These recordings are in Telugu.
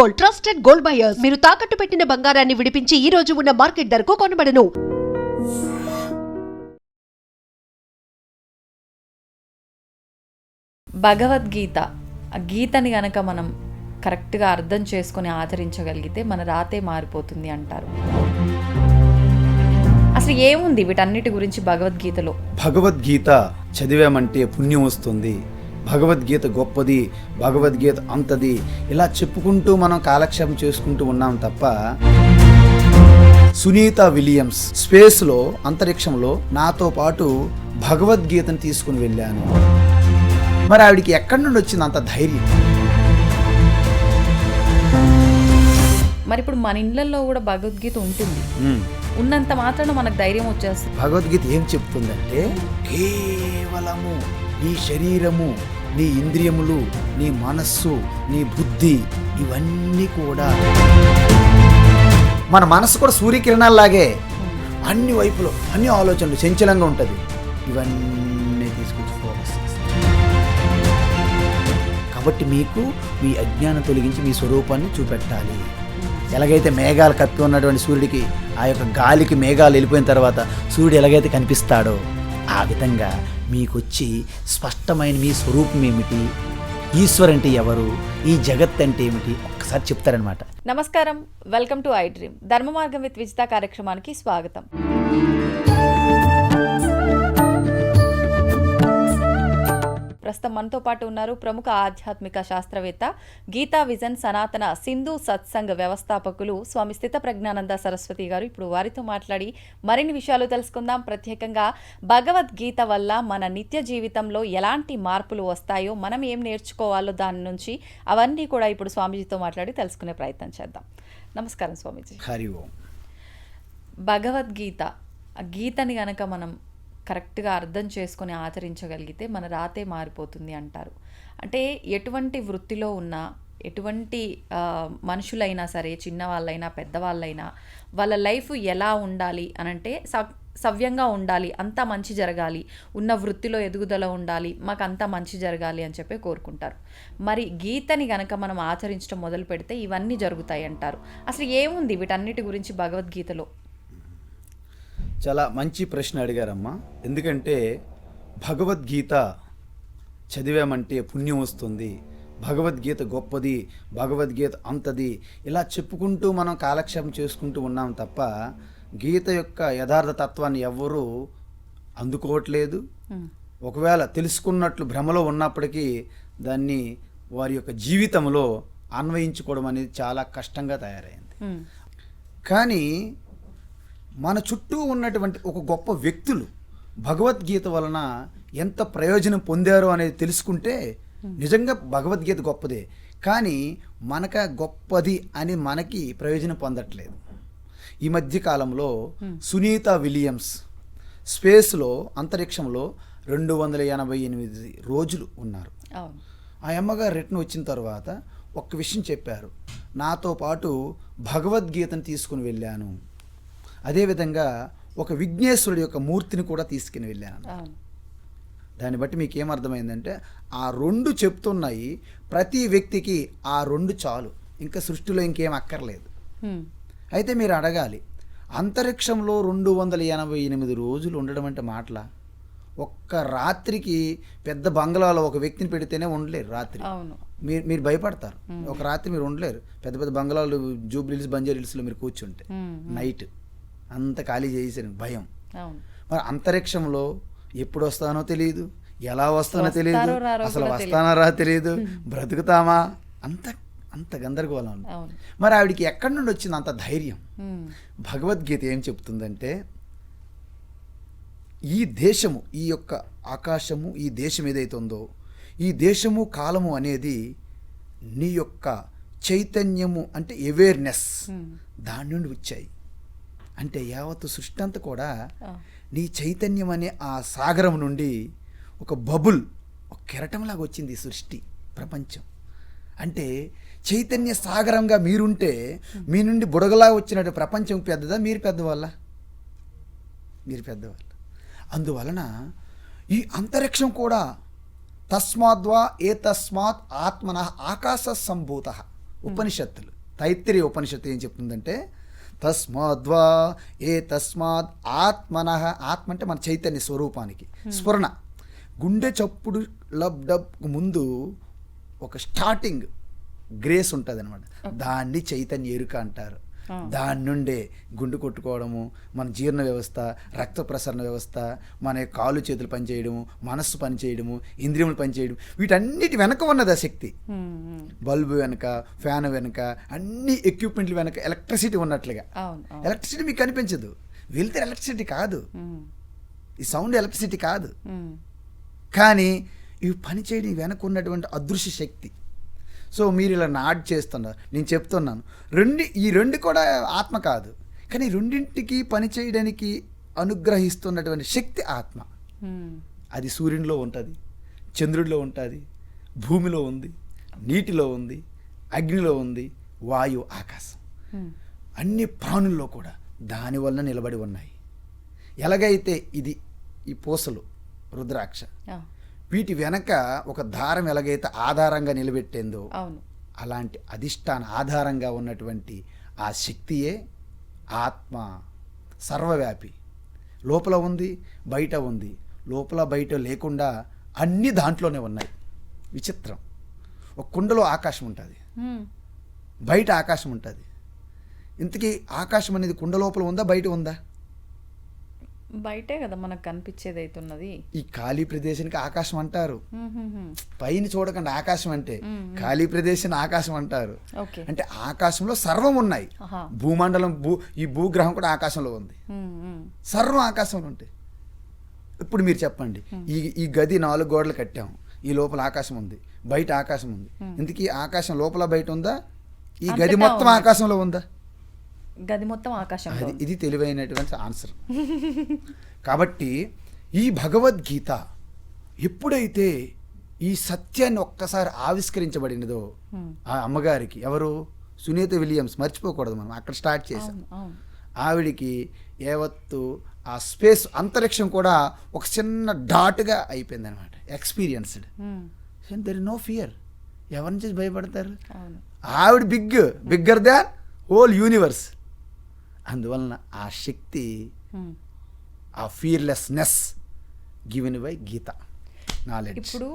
Gold trusted gold buyers. మీరు తాకట్టు పెట్టిన బంగారాన్ని విడిపించి ఈ రోజు ఉన్న మార్కెట్ ధరకు కొనబడను. భగవద్గీత. ఆ గీతని గనక మనం కరెక్ట్గా అర్థం చేసుకొని ఆచరించగలిగితే మన రాతే మారిపోతుంది అంటారు. అసలు ఏముంది వీటన్నిటి గురించి భగవద్గీతలో? భగవద్గీత చదివామంటే పుణ్యం వస్తుంది. భగవద్గీత గొప్పది భగవద్గీత అంతది ఇలా చెప్పుకుంటూ మనం కాలక్షేపం చేసుకుంటూ ఉన్నాం తప్ప సునీత విలియమ్స్ స్పేస్లో అంతరిక్షంలో నాతో పాటు భగవద్గీతను తీసుకుని వెళ్ళాను. మరి ఆవిడికి ఎక్కడి నుండి వచ్చింది అంత ధైర్యం? మరి ఇప్పుడు మన ఇళ్ళల్లో కూడా భగవద్గీత ఉంటుంది. ఉన్నంత మాత్రాన మనకు ధైర్యం వచ్చేస్తుంది. భగవద్గీత ఏం చెప్తుందంటే కేవలము నీ శరీరము నీ ఇంద్రియములు నీ మనస్సు నీ బుద్ధి ఇవన్నీ కూడా మన మనసు కూడా సూర్యకిరణాల్లాగే అన్ని వైపులో అన్ని ఆలోచనలు చంచలంగా ఉంటుంది. ఇవన్నీ తీసుకొచ్చి ఫోకస్ కాబట్టి మీకు మీ అజ్ఞానం తొలగించి మీ స్వరూపాన్ని చూపెట్టాలి. ఎలాగైతే మేఘాలు కప్పి ఉన్నటువంటి సూర్యుడికి ఆ యొక్క గాలికి మేఘాలు వెళ్ళిపోయిన తర్వాత సూర్యుడు ఎలాగైతే కనిపిస్తాడో ఆ విధంగా మీకొచ్చి స్పష్టమైన మీ స్వరూపం ఏమిటి ఈశ్వర్ అంటే ఎవరు? ఈ జగత్ అంటే ఏమిటి ఒక్కసారి చెప్తారనమాట నమస్కారం. Welcome to I dream. ధర్మ మార్గం విత్ విజిత కార్యక్రమానికి స్వాగతం. ప్రస్తుతం మనతో పాటు ఉన్నారు ప్రముఖ ఆధ్యాత్మిక శాస్త్రవేత్త గీతా విజన్ సనాతన సింధు సత్సంగ్ వ్యవస్థాపకులు స్వామి స్థిత ప్రజ్ఞానంద సరస్వతి గారు. ఇప్పుడు వారితో మాట్లాడి మరిన్ని విషయాలు తెలుసుకుందాం. ప్రత్యేకంగా భగవద్గీత వల్ల మన నిత్య జీవితంలో ఎలాంటి మార్పులు వస్తాయో మనం ఏం నేర్చుకోవాలో దాని నుంచి అవన్నీ కూడా ఇప్పుడు స్వామీజీతో మాట్లాడి తెలుసుకునే ప్రయత్నం చేద్దాం. నమస్కారం స్వామీజీ. హరి ఓం. భగవద్గీత గీతని గనక మనం కరెక్ట్గా అర్థం చేసుకొని ఆచరించగలిగితే మన రాతే మారిపోతుంది అంటారు. అంటే ఎటువంటి వృత్తిలో ఉన్నా ఎటువంటి మనుషులైనా సరే చిన్నవాళ్ళైనా పెద్దవాళ్ళైనా వాళ్ళ లైఫ్ ఎలా ఉండాలి అనంటే సవ్ సవ్యంగా ఉండాలి అంతా మంచి జరగాలి ఉన్న వృత్తిలో ఎదుగుదల ఉండాలి మాకు అంతా మంచి జరగాలి అని చెప్పి కోరుకుంటారు. మరి గీతని గనక మనం ఆచరించడం మొదలు పెడితే ఇవన్నీ జరుగుతాయి అంటారు. అసలు ఏముంది వీటన్నిటి గురించి భగవద్గీతలో? చాలా మంచి ప్రశ్న అడిగారమ్మా. ఎందుకంటే భగవద్గీత చదివామంటే పుణ్యం వస్తుంది. భగవద్గీత గొప్పది భగవద్గీత అంతది ఇలా చెప్పుకుంటూ మనం కాలక్షేపం చేసుకుంటూ ఉన్నాం తప్ప గీత యొక్క యథార్థ తత్వాన్ని ఎవ్వరూ అందుకోవట్లేదు. ఒకవేళ తెలుసుకున్నట్లు భ్రమలో ఉన్నప్పటికీ దాన్ని వారి యొక్క జీవితంలో అన్వయించుకోవడం అనేది చాలా కష్టంగా తయారైంది. కానీ మన చుట్టూ ఉన్నటువంటి ఒక గొప్ప వ్యక్తులు భగవద్గీత వలన ఎంత ప్రయోజనం పొందారో అనేది తెలుసుకుంటే నిజంగా భగవద్గీత గొప్పదే. కానీ మనక గొప్పది అని మనకి ప్రయోజనం పొందట్లేదు. ఈ మధ్య కాలంలో సునీత విలియమ్స్ స్పేస్లో అంతరిక్షంలో రెండు వందల ఎనభై ఎనిమిది రోజులు ఉన్నారు. ఆ అమ్మగారు రిటర్న్ వచ్చిన తర్వాత ఒక్క విషయం చెప్పారు. నాతో పాటు భగవద్గీతను తీసుకుని వెళ్ళాను. అదేవిధంగా ఒక విఘ్నేశ్వరుడి యొక్క మూర్తిని కూడా తీసుకుని వెళ్ళాను. దాన్ని బట్టి మీకు ఏమర్థమైందంటే ఆ రెండు చెప్తున్నాయి ప్రతి వ్యక్తికి ఆ రెండు చాలు. ఇంకా సృష్టిలో ఇంకేం అక్కర్లేదు. అయితే మీరు అడగాలి అంతరిక్షంలో రెండు వందల ఎనభై ఎనిమిది రోజులు ఉండడం అంటే మాటలా? ఒక్క రాత్రికి పెద్ద బంగ్లాలో ఒక వ్యక్తిని పెడితేనే ఉండలేరు రాత్రి. మీరు మీరు భయపడతారు. ఒక రాత్రి మీరు ఉండలేరు. పెద్ద పెద్ద బంగ్లాలు జూబ్లీహిల్స్ బంజారీల్స్లో మీరు కూర్చుంటే. నైట్. అంత ఖాళీ చేసేసారు భయం. మరి అంతరిక్షంలో ఎప్పుడు వస్తానో తెలియదు ఎలా వస్తానో తెలియదు అసలు కూడా వస్తానో రా తెలియదు బ్రతుకుతామా? అంత అంత గందరగోళం మరి ఆవిడికి ఎక్కడి నుండి వచ్చింది అంత ధైర్యం. భగవద్గీత ఏం చెప్తుందంటే ఈ దేశము ఈ యొక్క ఆకాశము ఈ దేశం ఏదైతే ఉందో ఈ దేశము కాలము అనేది నీ యొక్క చైతన్యము అంటే అవేర్నెస్. దాని నుండి వచ్చాయి. అంటే యావత్తు సృష్టి అంతా కూడా. నీ చైతన్యం అనే ఆ సాగరం నుండి ఒక బబుల్ ఒక కెరటంలాగా వచ్చింది సృష్టి ప్రపంచం. అంటే చైతన్య సాగరంగా మీరుంటే మీ నుండి బుడగలా వచ్చినట్టు ప్రపంచం పెద్దదా మీరు పెద్దవాళ్ళ? మీరు పెద్దవాళ్ళు. అందువలన ఈ అంతరిక్షం కూడా తస్మాద్వా ఏ తస్మాత్ ఆత్మన ఆకాశ సంభూత. ఉపనిషత్తులు. తైత్తిరి ఉపనిషత్తు ఏం చెప్తుందంటే తస్మాద్వా ఏ తస్మాత్ ఆత్మన ఆత్మ అంటే మన చైతన్య స్వరూపానికి స్ఫురణ. గుండె చప్పుడు లబ్ డబ్ ముందు ఒక స్టార్టింగ్ గ్రేస్ ఉంటుంది అనమాట దాన్ని చైతన్య ఎరుక అంటారు. దాని నుండే గుండు కొట్టుకోవడము మన జీర్ణ వ్యవస్థ రక్త ప్రసరణ వ్యవస్థ మన కాలు చేతులు పనిచేయడము మనస్సు పనిచేయడము ఇంద్రియములు పనిచేయడం వీటన్నిటి వెనక ఉన్నది ఆ శక్తి. బల్బు వెనక ఫ్యాన్ వెనక అన్ని ఎక్విప్మెంట్లు వెనక ఎలక్ట్రిసిటీ ఉన్నట్లుగా. ఎలక్ట్రిసిటీ మీకు కనిపించదు. వెళ్తే ఎలక్ట్రిసిటీ కాదు. ఈ సౌండ్ ఎలక్ట్రిసిటీ కాదు. కానీ ఇవి పనిచేయడం వెనక ఉన్నటువంటి అదృశ్య శక్తి. సో మీరు ఇలా నాడ్ చేస్తున్నారు. నేను చెప్తున్నాను. రెండు ఈ రెండు కూడా ఆత్మ కాదు. కానీ రెండింటికి పనిచేయడానికి అనుగ్రహిస్తున్నటువంటి శక్తి ఆత్మ. అది సూర్యునిలో ఉంటుంది చంద్రుడిలో ఉంటుంది భూమిలో ఉంది నీటిలో ఉంది అగ్నిలో ఉంది వాయు ఆకాశం. అన్ని ప్రాణుల్లో కూడా దానివల్ల నిలబడి ఉన్నాయి. ఎలాగైతే ఇది ఈ పూసలు రుద్రాక్ష వీటి వెనక ఒక దారం ఎలాగైతే ఆధారంగా నిలబెట్టేందో అవును. అలాంటి అధిష్టాన ఆధారంగా ఉన్నటువంటి ఆ శక్తియే ఆత్మ సర్వవ్యాపి. లోపల ఉంది బయట ఉంది. లోపల బయట లేకుండా అన్ని దాంట్లోనే ఉన్నాయి. విచిత్రం. ఒక కుండలో ఆకాశం ఉంటుంది. బయట ఆకాశం ఉంటుంది. ఇంతకీ ఆకాశం అనేది కుండ లోపల ఉందా బయట ఉందా? బయటే కదా మనకు కనిపించేది అవుతున్నది ఈ ఖాళీ ప్రదేశానికి ఆకాశం అంటారు. పైన చూడకండి ఆకాశం అంటే. ఖాళీ ప్రదేశాన్ని ఆకాశం అంటారు. అంటే ఆకాశంలో సర్వం ఉన్నాయి. భూమండలం భూ ఈ భూగ్రహం కూడా ఆకాశంలో ఉంది. సర్వం ఆకాశంలో ఉంటాయి ఇప్పుడు మీరు చెప్పండి. ఈ ఈ గది నాలుగు గోడలు కట్టాము ఈ లోపల ఆకాశం ఉంది. బయట ఆకాశం ఉంది. ఇంతకీ ఆకాశం లోపల బయట ఉందా? ఈ గది మొత్తం. ఆకాశంలో ఉందా? గది మొత్తం ఆకాశంలో. అది ఇది తెలివైనటువంటి ఆన్సర్ కాబట్టి ఈ భగవద్గీత ఎప్పుడైతే ఈ సత్యాన్ని ఒక్కసారి ఆవిష్కరించబడినదో. ఆ అమ్మగారికి ఎవరు? సునీత విలియమ్స్ మర్చిపోకూడదు మనం అక్కడ స్టార్ట్ చేసాం ఆవిడికి యావత్తు ఆ స్పేస్ అంతరిక్షం కూడా ఒక చిన్న డాట్గా అయిపోయింది అనమాట ఎక్స్పీరియన్స్డ్ దెర్ నో ఫియర్ ఎవరి నుంచి భయపడతారు? ఆవిడ big bigger than whole universe. అందువలన ఆ శక్తి ఉమ్. ఆ fearlessness given by Gita knowledge ఇప్పుడు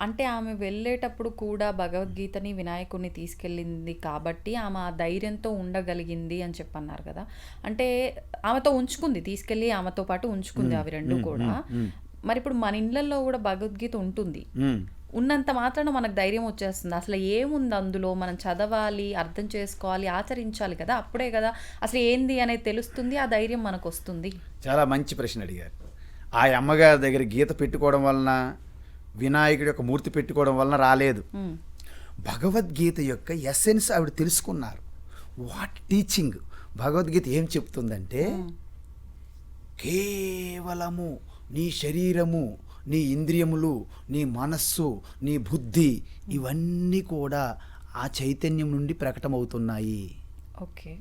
అంటే ఆమె వెళ్ళేటప్పుడు కూడా భగవద్గీతని వినాయకుడిని తీసుకెళ్ళింది కాబట్టి ఆమె ఆ ధైర్యంతో ఉండగలిగింది అని చెప్పన్నారు కదా. అంటే ఆమెతో ఉంచుకుంది తీసుకెళ్ళి ఆమెతో పాటు ఉంచుకుంది అవి రెండు కూడా. మరి ఇప్పుడు మన ఇళ్ళల్లో కూడా భగవద్గీత ఉంటుంది. ఉన్నంత మాత్రాన మనకు ధైర్యం వచ్చేస్తుంది. అసలు ఏముంది అందులో? మనం చదవాలి అర్థం చేసుకోవాలి ఆచరించాలి కదా? అప్పుడే కదా అసలు ఏంది అనేది తెలుస్తుంది ఆ ధైర్యం మనకు వస్తుంది. చాలా మంచి ప్రశ్న అడిగారు. ఆ అమ్మగారి దగ్గర గీత పెట్టుకోవడం వలన వినాయకుడి యొక్క మూర్తి పెట్టుకోవడం వలన రాలేదు. భగవద్గీత యొక్క ఎసెన్స్ ఆవిడ తెలుసుకున్నారు. What teaching? భగవద్గీత ఏం చెప్తుందంటే కేవలము నీ శరీరము నీ ఇంద్రియములు నీ మనస్సు నీ బుద్ధి ఇవన్నీ కూడా ఆ చైతన్యం నుండి ప్రకటమవుతున్నాయి. ఓకే.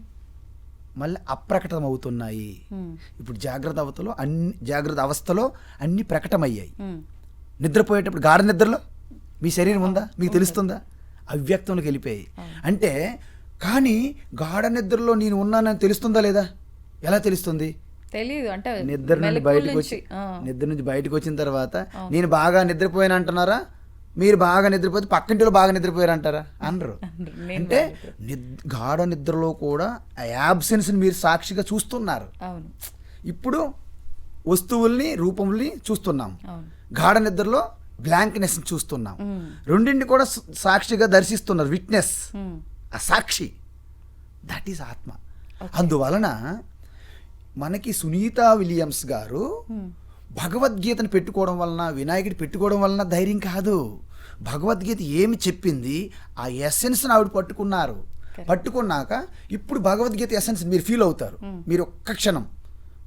మళ్ళీ అప్రకటమవుతున్నాయి. ఉమ్, ఇప్పుడు జాగ్రత్త అవస్థలో అన్ని జాగ్రత్త అవస్థలో అన్ని ప్రకటమయ్యాయి. నిద్రపోయేటప్పుడు గాఢ నిద్రలో? మీ శరీరం ఉందా? మీకు తెలుస్తుందా? అవ్యక్తంలోకి వెళ్ళిపోయాయి. అంటే కానీ గాఢ నిద్రలో నేను ఉన్నానని తెలుస్తుందా లేదా? ఎలా తెలుస్తుంది? తెలీదు. అంటే నిద్ర నుండి మెలకువల బయటకు వచ్చి నుంచి, నిద్ర నుంచి బయటకు వచ్చిన తర్వాత నేను బాగా నిద్రపోయాను అంటున్నారా? మీరు బాగా నిద్రపోతే పక్కింటిలో బాగా నిద్రపోయారు అంటారా? అనరు. అంటే గాఢ నిద్రలో కూడా ఆ యాబ్సెన్స్ని మీరు సాక్షిగా చూస్తున్నారు. ఇప్పుడు వస్తువుల్ని రూపంని చూస్తున్నాం. గాఢ నిద్రలో బ్లాంక్నెస్ చూస్తున్నాం. రెండింటిని కూడా సాక్షిగా దర్శిస్తున్నారు. విట్నెస్. ఆ సాక్షి. దట్ ఈస్ ఆత్మ. అందువలన మనకి సునీత విలియమ్స్ గారు భగవద్గీతను పెట్టుకోవడం వలన వినాయకుడి పెట్టుకోవడం వలన ధైర్యం కాదు. భగవద్గీత ఏమి చెప్పింది? ఆ ఎసెన్స్ని ఆవిడ పట్టుకున్నారు. పట్టుకున్నాక ఇప్పుడు భగవద్గీత ఎసెన్స్ మీరు ఫీల్ అవుతారు. మీరు ఒక్క క్షణం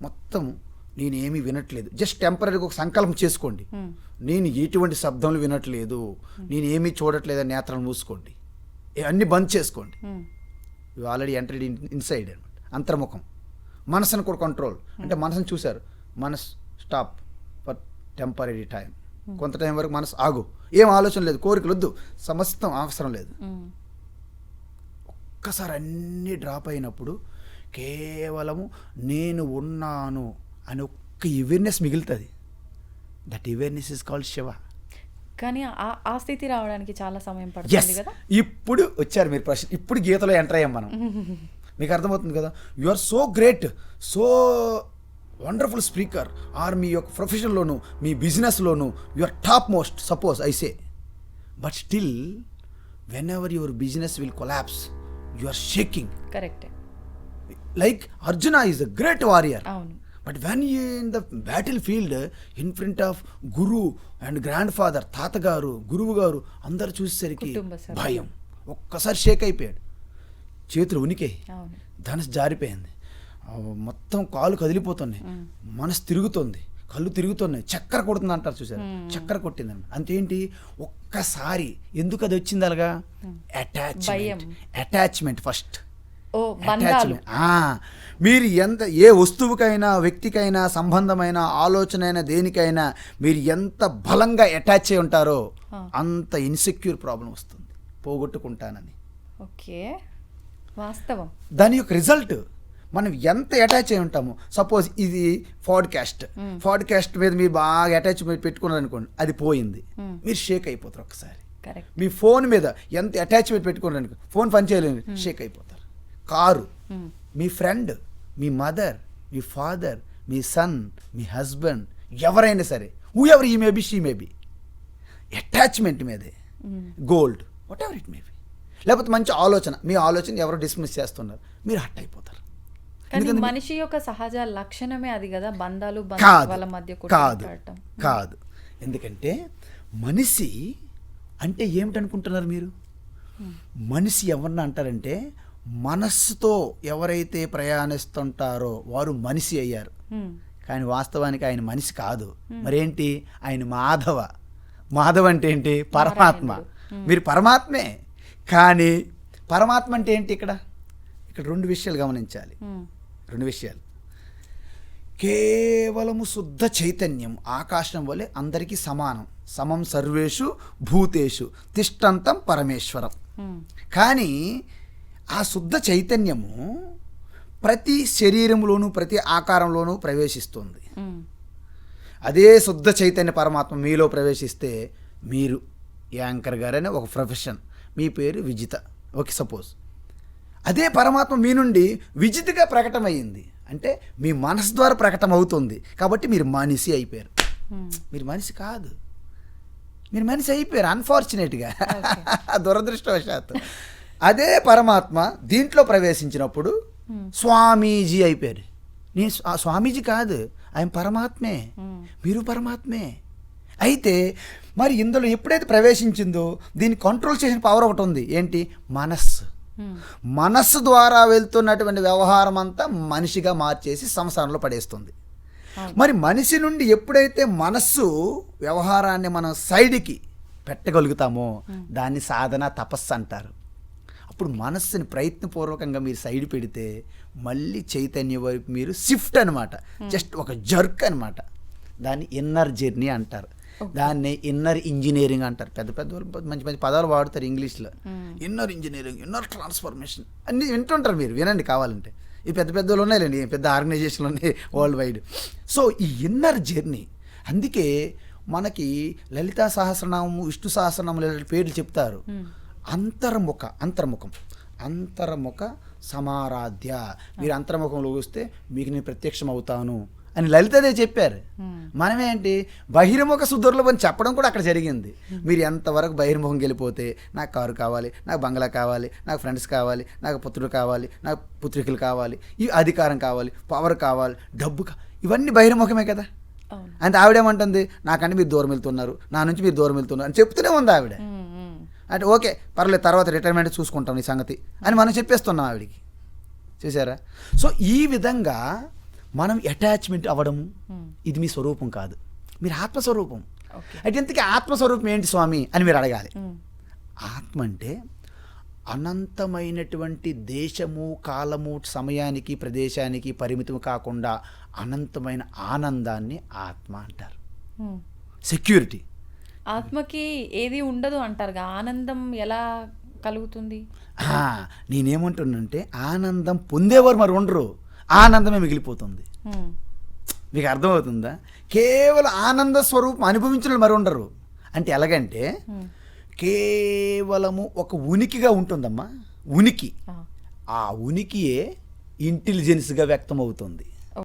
మొత్తం నేనేమీ వినట్లేదు. జస్ట్ టెంపరీగా ఒక సంకల్పం చేసుకోండి. నేను ఎటువంటి శబ్దములు వినట్లేదు. నేను ఏమీ చూడట్లేదని నేత్రాలు మూసుకోండి. అన్ని బంద్ చేసుకోండి. ఆల్రెడీ ఎంటర్డ్ ఇన్ ఇన్సైడ్ అనమాట. అంతర్ముఖం. మనసును కూడా కంట్రోల్ అంటే మనసును చూశారు. మనస్ స్టాప్ ఫర్ టెంపరీ టైం కొంత టైం వరకు మనసు ఆగు. ఏం ఆలోచన లేదు కోరికలు వద్దు. సమస్తం అవసరం లేదు. ఒక్కసారి అన్నీ డ్రాప్ అయినప్పుడు కేవలము నేను ఉన్నాను అని ఒక్క అవేర్నెస్ మిగులుతుంది. That awareness is called Shiva కానీ ఆ- స్థితి రావడానికి చాలా సమయం పడుతుంది కదా? ఇప్పుడు వచ్చారు మీరు ప్రశ్న. ఇప్పుడు గీతలో ఎంటర్ అయ్యాం మనం. మీకు అర్థమవుతుంది కదా? You are so great so wonderful speaker are మీ యొక్క ప్రొఫెషన్లోను మీ బిజినెస్లోను you are topmost suppose I say but still whenever your business will collapse you are shaking కరెక్టే like Arjuna is a great warrior but when you in the battlefield in front of guru and grandfather తాతగారు గురువు గారు అందరు చూసేసరికి. భయం. ఒక్కసారి షేక్ అయిపోయాడు. చేతులు ఉనికి. ధనసు జారిపోయింది. మొత్తం కాలు కదిలిపోతున్నాయి. మనసు తిరుగుతుంది. కళ్ళు తిరుగుతున్నాయి. చక్కెర కొడుతుంది అంటారు చూసారు? చక్కెర కొట్టింది అంతేంటి? ఒక్కసారి ఎందుకు అది వచ్చింది అలాగా? అటాచ్మెంట్. అటాచ్మెంట్ ఫస్ట్ మీరు ఎంత ఏ వస్తువుకైనా వ్యక్తికైనా సంబంధమైన ఆలోచన అయినా దేనికైనా మీరు ఎంత బలంగా అటాచ్ అయి ఉంటారో. అంత ఇన్సెక్యూర్ ప్రాబ్లం వస్తుంది. పోగొట్టుకుంటానని. ఓకే. వాస్తవం. దాని యొక్క రిజల్ట్ మనం ఎంత అటాచ్ అయి ఉంటామో సపోజ్ ఇది ఫాడ్కాస్ట్. ఫాడ్కాస్ట్ మీద మీరు బాగా అటాచ్ పెట్టుకున్నారు అనుకోండి అది పోయింది. మీరు షేక్ అయిపోతారు ఒకసారి మీ ఫోన్ మీద ఎంత అటాచ్మెంట్ పెట్టుకున్నారు అనుకో ఫోన్ పనిచేయలేదు షేక్ అయిపోతారు. కారు మీ ఫ్రెండ్ మీ మదర్ మీ ఫాదర్ మీ సన్ మీ హస్బెండ్ ఎవరైనా సరే హూ ఎవర్ ఈ మేబీ షీ మేబీ అటాచ్మెంట్ మీదే. Gold whatever it maybe లేకపోతే మంచి ఆలోచన. మీ ఆలోచన ఎవరో డిస్మిస్ చేస్తున్నారు. మీరు హట్ అయిపోతారు. కానీ మనిషి యొక్క సహజ లక్షణమే అది కదా బంధాలు మధ్య కాదు. కాదు. ఎందుకంటే మనిషి అంటే ఏమిటనుకుంటున్నారు మీరు? మనిషి ఎవరిని అంటారంటే మనస్సుతో ఎవరైతే ప్రయాణిస్తుంటారో వారు మనిషి అయ్యారు. కానీ వాస్తవానికి ఆయన మనిషి కాదు. మరేంటి? ఆయన మాధవ. మాధవ అంటే ఏంటి? పరమాత్మ. మీరు పరమాత్మే. కానీ పరమాత్మ అంటే ఏంటి ఇక్కడ? ఇక్కడ రెండు విషయాలు గమనించాలి. రెండు విషయాలు. కేవలము శుద్ధ చైతన్యం ఆకాశం వలె అందరికీ సమానం. సమం సర్వేషు భూతేషు తిష్టంతం పరమేశ్వరం. కానీ ఆ శుద్ధ చైతన్యము ప్రతి శరీరంలోనూ ప్రతి ఆకారంలోనూ ప్రవేశిస్తుంది. అదే శుద్ధ చైతన్య పరమాత్మ మీలో ప్రవేశిస్తే మీరు యాంకర్ గారనే ఒక ప్రొఫెషన్. మీ పేరు విజిత. Okay suppose. అదే పరమాత్మ మీ నుండి విజితగా ప్రకటమయ్యింది. అంటే మీ మనసు ద్వారా ప్రకటన అవుతుంది కాబట్టి మీరు మనిషి అయిపోయారు. Hmm. మీరు మనిషి కాదు. మీరు మనిషి అయిపోయారు అన్ఫార్చునేట్గా దురదృష్టవశాత్తు. అదే పరమాత్మ దీంట్లో ప్రవేశించినప్పుడు స్వామీజీ అయిపోయారు. నేను స్వా- స్వామీజీ కాదు. ఆయన పరమాత్మే. Hmm. మీరు పరమాత్మే. అయితే మరి ఇందులో ఎప్పుడైతే ప్రవేశించిందో దీన్ని కంట్రోల్ చేసిన పవర్ ఒకటి ఉంది. ఏంటి? మనస్సు. Hmm. మనస్సు ద్వారా వెళ్తున్నటువంటి వ్యవహారం అంతా మనిషిగా మార్చేసి సంసారంలో పడేస్తుంది. మరి మనిషి నుండి ఎప్పుడైతే మనస్సు వ్యవహారాన్ని మనం సైడ్కి పెట్టగలుగుతామో దాన్ని సాధన తపస్సు అంటారు. అప్పుడు మనస్సుని ప్రయత్నపూర్వకంగా మీరు సైడ్ పెడితే మళ్ళీ చైతన్య వైపు మీరు షిఫ్ట్ అనమాట జస్ట్ ఒక జర్క్ అనమాట దాన్ని ఇన్నర్ జర్నీ అంటారు. దాన్ని ఇన్నర్ ఇంజనీరింగ్ అంటారు. పెద్ద పెద్ద వాళ్ళు మంచి మంచి పదాలు వాడతారు ఇంగ్లీష్లో. ఇన్నర్ ఇంజనీరింగ్ ఇన్నర్ ట్రాన్స్ఫర్మేషన్ అన్నీ వింటుంటారు మీరు వినండి కావాలంటే. ఈ పెద్ద పెద్ద వాళ్ళు ఉన్నాయిలేండి పెద్ద ఆర్గనైజేషన్లు ఉన్నాయి వరల్డ్ వైడ్ సో ఈ ఇన్నర్ జర్నీ అందుకే మనకి లలితా సహస్రనామము విష్ణు సహస్రనామం ఇలాంటి పేర్లు చెప్తారు. అంతర్ముఖ అంతర్ముఖం. అంతర్ముఖ సమారాధ్య. మీరు అంతర్ముఖంలో వస్తే మీకు నేను ప్రత్యక్షం అవుతాను అని లలితదే చెప్పారు. మనమేంటి? బహిర్ముఖ సుదుర్లభం అని చెప్పడం కూడా అక్కడ జరిగింది. మీరు ఎంతవరకు బహిర్ముఖం వెళ్ళిపోతే నాకు కారు కావాలి నాకు బంగ్లా కావాలి నాకు ఫ్రెండ్స్ కావాలి నాకు పుత్రుడు కావాలి నాకు పుత్రికలు కావాలి ఈ అధికారం కావాలి పవర్ కావాలి డబ్బు ఇవన్నీ బహిర్ముఖమే కదా. అంటే ఆవిడేమంటుంది? నాకంటే మీరు దూరం వెళ్తున్నారు నా నుంచి మీరు దూరం వెళ్తున్నారు అని చెప్తూనే ఉంది ఆవిడ. అంటే ఓకే పర్లేదు తర్వాత రిటైర్మెంట్ చూసుకుంటాం ఈ సంగతి అని మనం చెప్పేస్తున్నాం ఆవిడికి. చూసారా సో ఈ విధంగా మనం అటాచ్మెంట్ అవ్వడము Hmm. ఇది మీ స్వరూపం కాదు. మీరు ఆత్మస్వరూపం. అయితే ఇంతకీ ఆత్మస్వరూపం ఏంటి స్వామి అని మీరు అడగాలి. Hmm. ఆత్మ అంటే అనంతమైనటువంటి దేశము కాలము సమయానికి ప్రదేశానికి పరిమితం కాకుండా అనంతమైన ఆనందాన్ని ఆత్మ అంటారు. Hmm. సెక్యూరిటీ ఆత్మకి ఏది ఉండదు అంటారుగా? ఆనందం ఎలా కలుగుతుంది? ఆ, నేనేమంటున్నానంటే ఆనందం పొందేవారు మరి ఉండరు. ఆనందమే మిగిలిపోతుంది. మీకు అర్థమవుతుందా కేవలం ఆనంద స్వరూపం అనుభవించిన మరి ఉండరు అంటే ఎలాగంటే. కేవలము ఒక ఉనికిగా ఉంటుందమ్మా ఉనికి ఆ. ఆ ఉనికియే ఇంటెలిజెన్స్గా వ్యక్తం అవుతుంది